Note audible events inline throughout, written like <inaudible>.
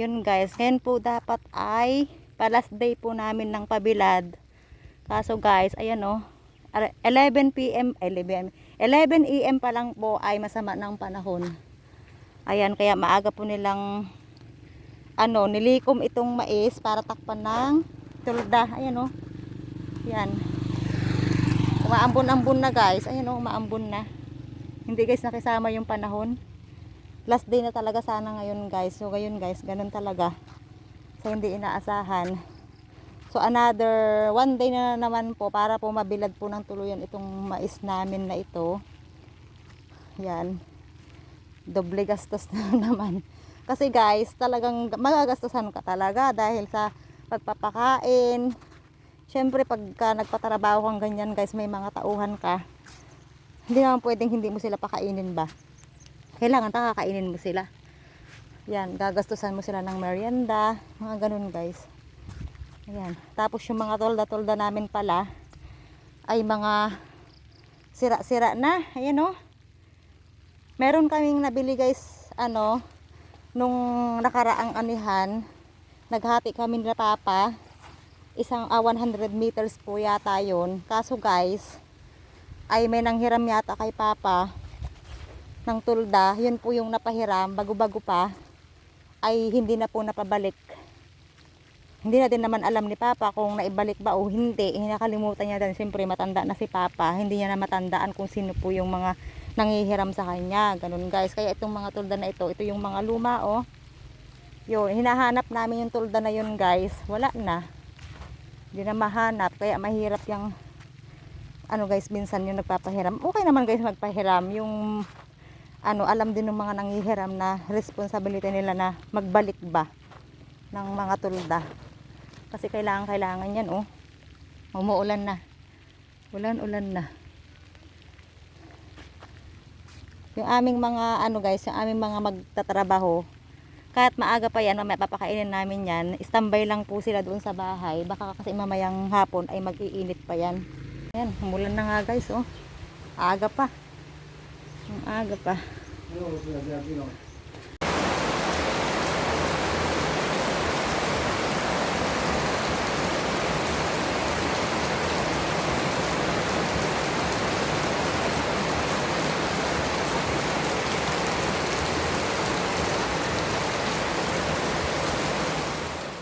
Yun guys, ngayon po dapat ay pa last day po namin ng pabilad. Kaso guys, ayan oh, 11 p.m. 11 11 a.m. pa lang po ay masama ng panahon. Ayan, kaya maaga po nilang ano, nilikom itong mais para takpan ng tulda. Ayan oh. Yan. Umaambon-ambon na guys. Ayan oh, umaambon na. Hindi guys nakisama yung panahon. Last day na talaga sana ngayon guys. So ngayon guys, ganun talaga. So hindi inaasahan. So another one day na naman po para po mabilad po ng tuluyan itong mais namin na ito. Yan. Doble gastos <laughs> na naman. Kasi guys, talagang magagastusan ka talaga dahil sa pagpapakain. Siyempre pagka nagpatrabaho kang ganyan guys, may mga tauhan ka. Hindi naman pwedeng hindi mo sila pakainin ba? Kailangan takakainin mo sila. Yan, gagastusan mo sila ng merienda, mga ganun guys. Ayan. Tapos yung mga tolda-tolda namin pala ay mga sira-sira na. Ayan o. Meron kaming nabili guys, ano, nung nakaraang anihan. Naghati kami nila papa. Isang ah, 100 meters po yata yun. Kaso guys, ay may nanghiram yata kay papa ng tulda. Yun po yung napahiram, bago-bago pa. Ay hindi na po napabalik hindi na din naman alam ni Papa kung naibalik ba o hindi. Nakalimutan niya din. Siyempre matanda na si Papa. Hindi niya na matandaan kung sino po yung mga nangihiram sa kanya. Ganun guys. Kaya itong mga tulda na ito, ito yung mga luma oh. Yun, hinahanap namin yung tulda na yun guys. Wala na. Hindi na mahanap. Kaya mahirap yung ano guys, minsan yung nagpapahiram. Okay naman guys magpahiram. Yung ano, alam din ng mga nangihiram na responsibility nila na magbalik ba ng mga tulda. Kasi kailangan kailangan yan oh. Umuulan na. Ulan-ulan na. Yung aming mga ano guys, yung aming mga magtatrabaho, kahit maaga pa yan, mamaya papakainin namin yan, standby lang po sila doon sa bahay. Baka kasi mamayang hapon ay mag-iinit pa yan. Yan, umulan na nga guys oh. Aga pa. Ang aga pa.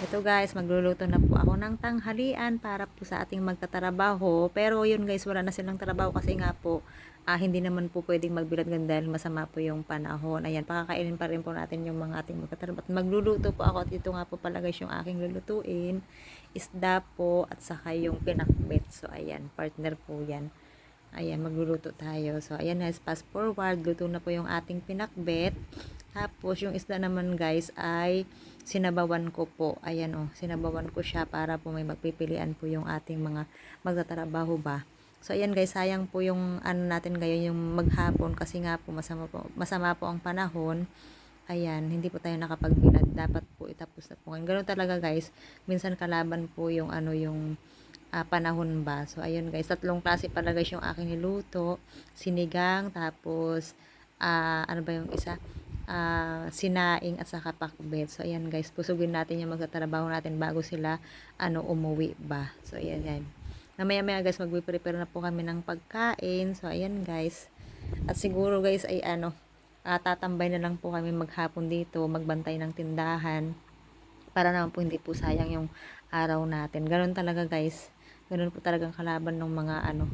Ito guys, magluluto na po ako ng tanghalian para po sa ating magtatrabaho. Pero yun guys, wala na silang trabaho kasi nga po, ah, hindi naman po pwedeng magbilad gan dahil masama po yung panahon. Ayan, pakakainin pa rin po natin yung mga ating magtatrabaho. At magluluto po ako at ito nga po pala guys yung aking lulutuin. Isda po at saka yung pinakbet. So ayan, partner po yan. Ayan, magluluto tayo. So, ayan guys, fast forward. Luto na po yung ating pinakbet. Tapos, yung isda naman guys ay sinabawan ko po. Ayan oh, sinabawan ko siya para po may magpipilian po yung ating mga magtatrabaho ba. So, ayan guys, sayang po yung ano natin ngayon, yung maghapon kasi nga po masama po, masama po ang panahon. Ayan, hindi po tayo nakapagbilad. Dapat po itapos na po. Ganun talaga guys. Minsan kalaban po yung ano yung uh, panahon ba. So, ayun guys, tatlong klase pala guys yung aking niluto. Sinigang, tapos, uh, ano ba yung isa? Uh, sinaing at saka pakbet. So, ayan guys, pusugin natin yung magtatrabaho natin bago sila, ano, umuwi ba. So, ayan, ayan. Namaya maya guys, magbe-prepare na po kami ng pagkain. So, ayan guys. At siguro guys, ay ano, uh, tatambay na lang po kami maghapon dito, magbantay ng tindahan para naman po hindi po sayang yung araw natin. Ganun talaga guys. Ganun po talagang kalaban ng mga ano,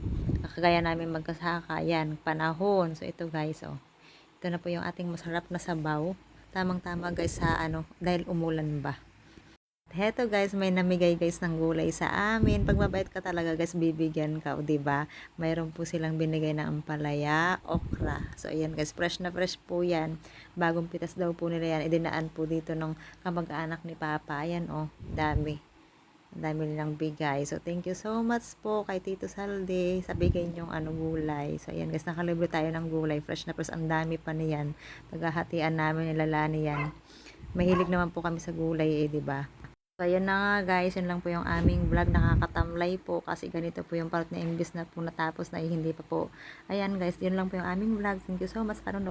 kagaya namin magkasaka. Yan, panahon. So, ito guys, oh. Ito na po yung ating masarap na sabaw. Tamang-tama guys sa ano, dahil umulan ba. Heto guys, may namigay guys ng gulay sa amin. Pag mabait ka talaga guys, bibigyan ka, 'di ba? Mayroon po silang binigay na ampalaya, okra. So ayan guys, fresh na fresh po 'yan. Bagong pitas daw po nila 'yan. Idinaan po dito ng kamag-anak ni Papa. Ayan oh, dami. Dami nilang bigay. So, thank you so much po kay Tito Salde sa bigay niyong ano, gulay. So, ayan guys, nakalibre tayo ng gulay. Fresh na fresh. Ang dami pa niyan. Paghahatian namin nilalani yan. Mahilig naman po kami sa gulay eh, di ba? So, ayan na nga guys, yun lang po yung aming vlog. Nakakatamlay po kasi ganito po yung part na imbis na po natapos na hindi pa po. Ayan guys, yun lang po yung aming vlog. Thank you so much. Karoon